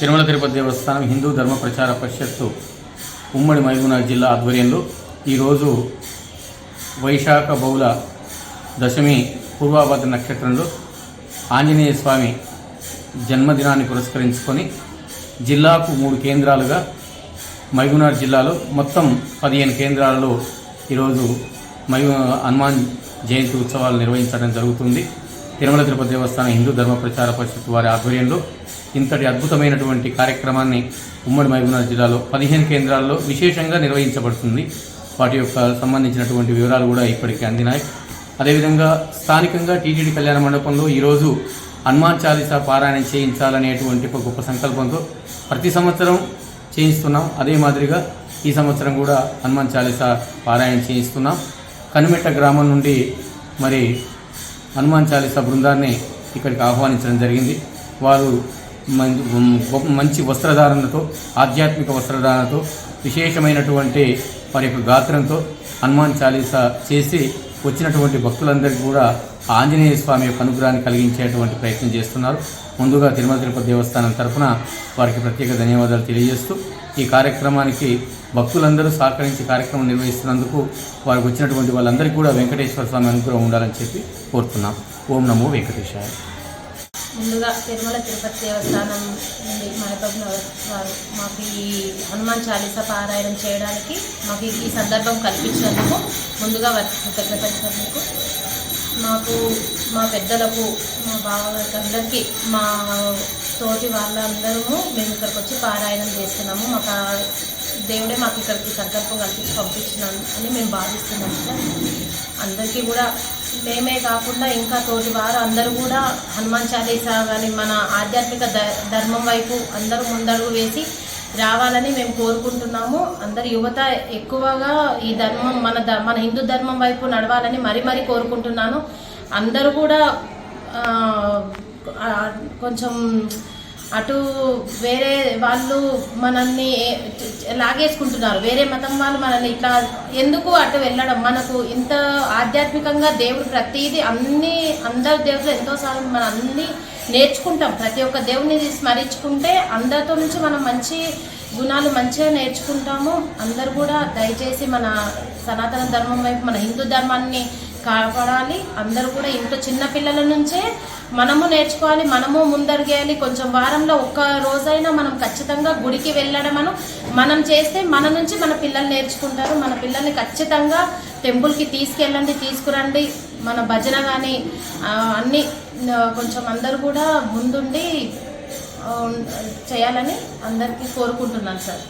తిరుమల తిరుపతి దేవస్థానం హిందూ ధర్మ ప్రచార పరిషత్తు ఉమ్మడి మహబూబ్నగర్ జిల్లా ఆధ్వర్యంలో ఈరోజు వైశాఖ బహుళ దశమి పూర్వాభద్ర నక్షత్రంలో ఆంజనేయ స్వామి జన్మదినాన్ని పురస్కరించుకొని జిల్లాకు మూడు కేంద్రాలుగా మహబూబ్నగర్ జిల్లాలో మొత్తం పదిహేను కేంద్రాలలో ఈరోజు మహబూ హనుమాన్ జయంతి ఉత్సవాలు నిర్వహించడం జరుగుతుంది. తిరుమల తిరుపతి దేవస్థానం హిందూ ధర్మ ప్రచార పరిషత్ వారి ఆధ్వర్యంలో ఇంతటి అద్భుతమైనటువంటి కార్యక్రమాన్ని ఉమ్మడి మహబూబ్నగర్ జిల్లాలో పదిహేను కేంద్రాల్లో విశేషంగా నిర్వహించబడుతుంది. వాటి యొక్క సంబంధించినటువంటి వివరాలు కూడా ఇప్పటికి అందినాయి. అదేవిధంగా స్థానికంగా టీటీడీ కళ్యాణ మండపంలో ఈరోజు హనుమాన్ చాలీసా పారాయణం చేయించాలనేటువంటి ఒక గొప్ప సంకల్పంతో ప్రతి సంవత్సరం చేయిస్తున్నాం. అదే మాదిరిగా ఈ సంవత్సరం కూడా హనుమాన్ చాలీసా పారాయణం చేయిస్తున్నాం. కనుమెట్ట గ్రామం నుండి మరి హనుమాన్ చాలీసా బృందాన్ని ఇక్కడికి ఆహ్వానించడం జరిగింది. వారు మంచి వస్త్రధారణతో ఆధ్యాత్మిక వస్త్రధారణతో విశేషమైనటువంటి వారి యొక్క గాత్రంతో హనుమాన్ చాలీసా చేసి వచ్చినటువంటి భక్తులందరికీ కూడా ఆంజనేయ స్వామి యొక్క అనుగ్రహాన్ని కలిగించేటువంటి ప్రయత్నం చేస్తున్నారు. ముందుగా తిరుమల తిరుపతి దేవస్థానం తరఫున వారికి ప్రత్యేక ధన్యవాదాలు తెలియజేస్తూ ఈ కార్యక్రమానికి భక్తులందరూ సహకరించి కార్యక్రమం నిర్వహిస్తున్నందుకు వారికి వచ్చినటువంటి వాళ్ళందరికీ కూడా వెంకటేశ్వర స్వామి అనుగ్రహం ఉండాలని చెప్పి కోరుతున్నాం. ఓం నమో వెంకటేశాయ. ముందుగా తిరుమల తిరుపతి దేవస్థానం నుండి మహబూబ్ వారు మాకు ఈ హనుమాన్ చాలీస పారాయణం చేయడానికి మాకు ఈ సందర్భం కల్పించినందుకు ముందుగా వారికి కృతజ్ఞతలకు మాకు మా పెద్దలకు మా బావందరికీ అందరికీ మా తోటి వాళ్ళందరూ మేము ఇక్కడికి వచ్చి పారాయణం చేస్తున్నాము. మాకు దేవుడే మాకు ఇక్కడికి సంకల్పం కల్పించి పంపించినాం అని మేము భావిస్తున్నాము. సార్ అందరికీ కూడా మేమే కాకుండా ఇంకా తోటి వారు అందరూ కూడా హనుమాన్ చాలీసా కానీ మన ఆధ్యాత్మిక ధర్మం వైపు అందరూ ముందడుగు వేసి రావాలని మేము కోరుకుంటున్నాము. అందరు యువత ఎక్కువగా ఈ ధర్మం మన మన హిందూ ధర్మం వైపు నడవాలని మరీ మరీ కోరుకుంటున్నాను. అందరూ కూడా కొంచెం అటు వేరే వాళ్ళు మనల్ని లాగేసుకుంటున్నారు. వేరే మతం వాళ్ళు మనల్ని ఇట్లా ఎందుకు అటు వెళ్ళడం? మనకు ఇంత ఆధ్యాత్మికంగా దేవుడు ప్రతిదీ అన్ని అందరు దేవుడు ఎంతో సార్లు మనం అన్ని నేర్చుకుంటాం. ప్రతి ఒక్క దేవుని స్మరించుకుంటే అందరితో నుంచి మనం మంచి గుణాలు మంచిగా నేర్చుకుంటాము. అందరు కూడా దయచేసి మన సనాతన ధర్మం వైపు మన హిందూ ధర్మాన్ని కాపాడాలి. అందరూ కూడా ఇంట్లో చిన్న పిల్లల నుంచే మనము నేర్చుకోవాలి మనము ముందరిగేయాలి. కొంచెం వారంలో ఒక్క రోజైనా మనం ఖచ్చితంగా గుడికి వెళ్ళడం మనం చేస్తే మన నుంచి మన పిల్లలు నేర్చుకుంటారు. మన పిల్లల్ని ఖచ్చితంగా టెంపుల్కి తీసుకెళ్ళండి తీసుకురండి. మన భజన కానీ అన్నీ కొంచెం అందరు కూడా ముందుండి చేయాలని అందరికీ కోరుకుంటున్నాను సార్.